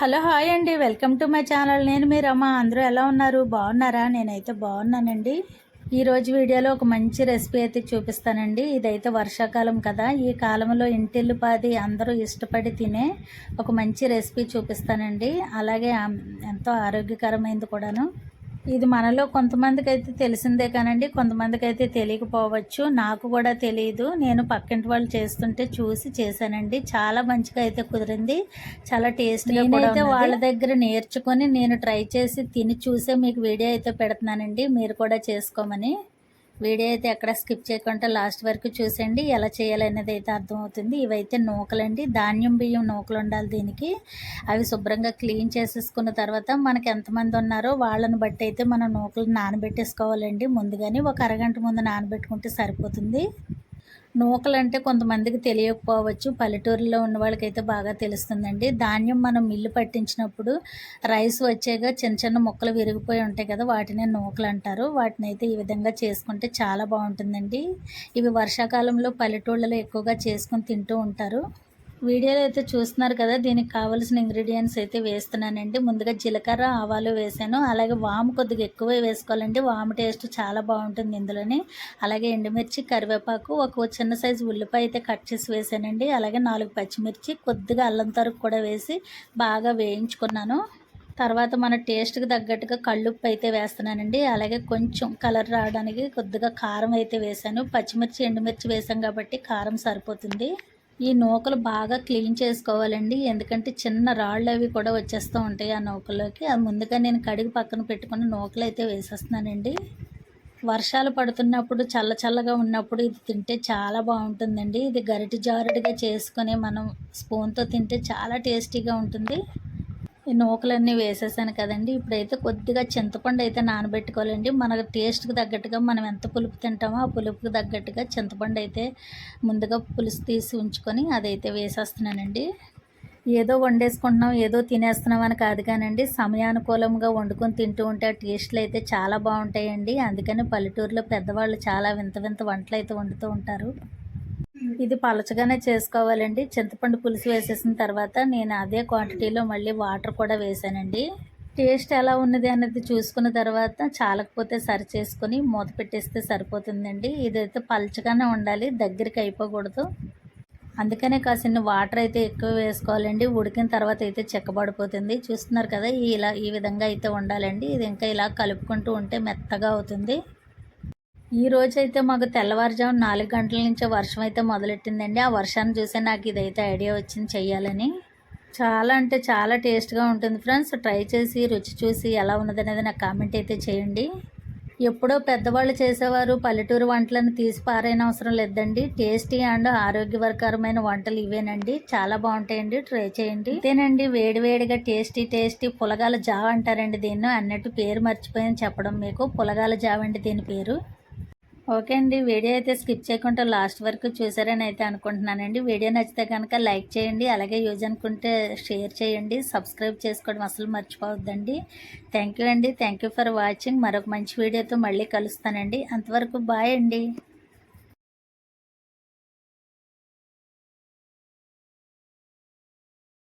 Hello hi అండి. Welcome to my channel. నేను మీ రమ్మ అందరూ ఎలా ఉన్నారు? బాగున్నారా? నేనైతే బాగున్నానండి. ఈరోజు వీడియోలో ఒక మంచి రెసిపీ అయితే చూపిస్తానండి. ఇదైతే వర్షాకాలం కదా. ఈ కాలంలో ఇంటిల్లిపాది అందరూ ఇష్టపడి తినే ఒక మంచి రెసిపీ చూపిస్తానండి. అలాగే ఎంతో ఆరోగ్యకరమైనది కూడాను. ఇది మనలో కొంతమందికి అయితే తెలిసిందే కానండి కొంతమందికి అయితే తెలియకపోవచ్చు. నాకు కూడా తెలియదు నేను పక్కింటి వాళ్ళు చేస్తుంటే చూసి చేశానండి. చాలా మంచిగా అయితే కుదిరింది. చాలా టేస్ట్గా కూడా అయితే వాళ్ళ దగ్గర నేర్చుకొని నేను ట్రై చేసి తిని చూసే మీకు వీడియో అయితే పెడుతున్నానండి. మీరు కూడా చేసుకోమని. వీడియో అయితే ఎక్కడ స్కిప్ చేయకుండా లాస్ట్ వరకు చూసేయండి. ఎలా చేయాలనేది అయితే అర్థమవుతుంది. ఇవైతే నూకలండి. ధాన్యం బియ్యం నూకలు ఉండాలి దీనికి. అవి శుభ్రంగా క్లీన్ చేసేసుకున్న తర్వాత మనకి ఎంతమంది ఉన్నారో వాళ్ళని బట్టి అయితే మనం నూకలు నానబెట్టేసుకోవాలండి. ముందుగానే ఒక అరగంట ముందు నానబెట్టుకుంటే సరిపోతుంది. నూకలు అంటే కొంతమందికి తెలియకపోవచ్చు. పల్లెటూరులో ఉన్న వాళ్ళకైతే బాగా తెలుస్తుందండి. ధాన్యం మనం మిల్లు పట్టించినప్పుడు రైస్ వచ్చేగా చిన్న చిన్న ముక్కలు విరిగిపోయి ఉంటాయి కదా వాటినే నూకలు అంటారు. వాటిని అయితే ఈ విధంగా చేసుకుంటే చాలా బాగుంటుందండి. ఇవి వర్షాకాలంలో పల్లెటూళ్ళలో ఎక్కువగా చేసుకొని తింటూ ఉంటారు. వీడియోలో అయితే చూస్తున్నారు కదా దీనికి కావాల్సిన ఇంగ్రీడియంట్స్ అయితే వేస్తున్నానండి. ముందుగా జీలకర్ర ఆవాలు వేసాను. అలాగే వాము కొద్దిగా ఎక్కువ వేసుకోవాలండి. వాము టేస్ట్ చాలా బాగుంటుంది ఇందులోని. అలాగే ఎండుమిర్చి కరివేపాకు ఒక చిన్న సైజు ఉల్లిపాయ అయితే కట్ చేసి వేసానండి. అలాగే నాలుగు పచ్చిమిర్చి కొద్దిగా అల్లం తరుగు కూడా వేసి బాగా వేయించుకున్నాను. తర్వాత మన టేస్ట్కి తగ్గట్టుగా కళ్ళుప్పు అయితే వేస్తున్నానండి. అలాగే కొంచెం కలర్ రావడానికి కొద్దిగా కారం అయితే వేసాను. పచ్చిమిర్చి ఎండుమిర్చి వేసాం కాబట్టి కారం సరిపోతుంది. ఈ నూకలు బాగా క్లీన్ చేసుకోవాలండి. ఎందుకంటే చిన్న రాళ్ళు అవి కూడా వచ్చేస్తూ ఉంటాయి ఆ నూకలోకి అది ముందుగా నేను కడిగి పక్కన పెట్టుకున్న నూకలు అయితే వేసేస్తున్నానండి. వర్షాలు పడుతున్నప్పుడు చల్ల చల్లగా ఉన్నప్పుడు ఇది తింటే చాలా బాగుంటుందండి. ఇది గరిటి జారుడిగా చేసుకొని మనం స్పూన్తో తింటే చాలా టేస్టీగా ఉంటుంది. నూకలన్నీ వేసేసాను కదండి. ఇప్పుడైతే కొద్దిగా చింతపండు అయితే నానబెట్టుకోవాలండి. మన టేస్ట్కి తగ్గట్టుగా మనం ఎంత పులుపు తింటామో ఆ పులుపుకి తగ్గట్టుగా చింతపండు అయితే ముందుగా పులుసు తీసి ఉంచుకొని అదైతే వేసేస్తున్నానండి. ఏదో వండేసుకుంటున్నాం ఏదో తినేస్తున్నాం అని కాదు కానండి. సమయానుకూలంగా వండుకొని తింటూ ఉంటే ఆ టేస్ట్లు అయితే చాలా బాగుంటాయండి. అందుకని పల్లెటూరులో పెద్దవాళ్ళు చాలా వింత వింత వంటలు అయితే వండుతూ ఉంటారు. ఇది పలచగానే చేసుకోవాలండి. చింతపండు పులుసు వేసేసిన తర్వాత నేను అదే క్వాంటిటీలో మళ్ళీ వాటర్ కూడా వేసానండి. టేస్ట్ ఎలా ఉన్నది అనేది చూసుకున్న తర్వాత చాలకపోతే సరి చేసుకొని మూత పెట్టేస్తే సరిపోతుందండి. ఇదైతే పలచగానే ఉండాలి దగ్గరికి అయిపోకూడదు. అందుకనే కాసిన వాటర్ అయితే ఎక్కువ వేసుకోవాలండి. ఉడికిన తర్వాత అయితే చెక్కబడిపోతుంది. చూస్తున్నారు కదా ఇలా ఈ విధంగా అయితే ఉండాలండి. ఇది ఇంకా ఇలా కలుపుకుంటూ ఉంటే మెత్తగా అవుతుంది. ఈ రోజు అయితే మాకు తెల్లవారుజాము నాలుగు గంటల నుంచే వర్షం అయితే మొదలెట్టిందండి. ఆ వర్షాన్ని చూసే నాకు ఇదైతే ఐడియా వచ్చింది చెయ్యాలని. చాలా అంటే చాలా టేస్ట్గా ఉంటుంది ఫ్రెండ్స్. ట్రై చేసి రుచి చూసి ఎలా ఉన్నదనేది నాకు కామెంట్ అయితే చేయండి. ఎప్పుడో పెద్దవాళ్ళు చేసేవారు పల్లెటూరు వంటలను తీసి పారైన అవసరం లేదండి. టేస్టీ అండ్ ఆరోగ్యకరమైన వంటలు ఇవేనండి. చాలా బాగుంటాయండి. ట్రై చేయండి. ఇదేనండి వేడివేడిగా టేస్టీ టేస్టీ పులగాల జావ అంటారండి దీన్ని. అన్నట్టు పేరు మర్చిపోయాను చెప్పడం మీకు. పులగాల జావ అండి దీని పేరు. ఓకే అండి. వీడియో అయితే స్కిప్ చేయకుండా లాస్ట్ వరకు చూసారని అయితే అనుకుంటున్నానండి. వీడియో నచ్చితే కనుక లైక్ చేయండి అలాగే యూజ్ అనుకుంటే షేర్ చేయండి సబ్స్క్రైబ్ చేసుకోవడం అసలు మర్చిపోవద్దండి. థ్యాంక్ యూ అండి. Thank you for watching. మరొక మంచి వీడియోతో మళ్ళీ కలుస్తానండి. అంతవరకు బాయ్ అండి.